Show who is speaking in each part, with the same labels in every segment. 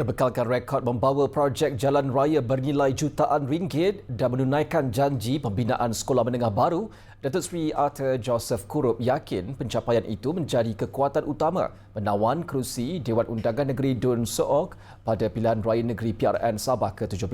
Speaker 1: Berbekalkan rekod membawa projek jalan raya bernilai jutaan ringgit dan menunaikan janji pembinaan sekolah menengah baru, Datuk Seri Arthur Joseph Kurup yakin pencapaian itu menjadi kekuatan utama menawan kerusi Dewan Undangan Negeri Dun Sook pada pilihan raya negeri PRN Sabah ke-17.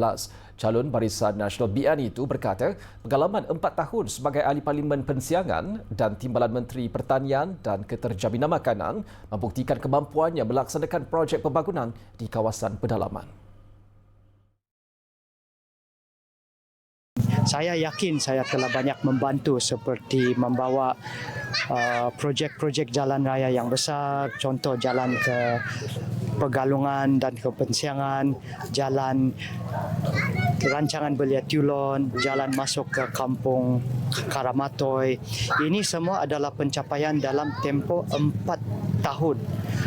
Speaker 1: Calon Barisan Nasional BN itu berkata pengalaman empat tahun sebagai ahli parlimen pensiangan dan timbalan Menteri Pertanian dan Keterjaminan Makanan membuktikan kemampuannya melaksanakan projek pembangunan di kawasan pedalaman.
Speaker 2: Saya yakin saya telah banyak membantu seperti membawa uh, projek-projek jalan raya yang besar, contoh jalan ke Pegalungan dan ke Pensiangan, jalan rancangan Belia Tulon, jalan masuk ke kampung Karamatoy. Ini semua adalah pencapaian dalam tempoh empat tahun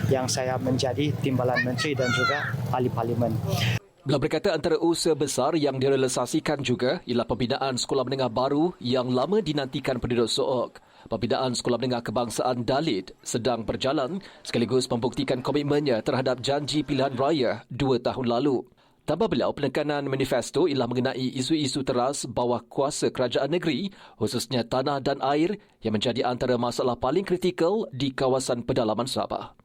Speaker 2: yang saya menjadi timbalan menteri dan juga ahli parlimen.
Speaker 1: Beliau berkata antara usaha besar yang direalisasikan juga ialah pembinaan sekolah menengah baru yang lama dinantikan penduduk Sook. Pembinaan sekolah menengah kebangsaan Dalit sedang berjalan sekaligus membuktikan komitmennya terhadap janji pilihan raya dua tahun lalu. Tambah beliau, penekanan manifesto ialah mengenai isu-isu teras bawah kuasa kerajaan negeri, khususnya tanah dan air yang menjadi antara masalah paling kritikal di kawasan pedalaman Sabah.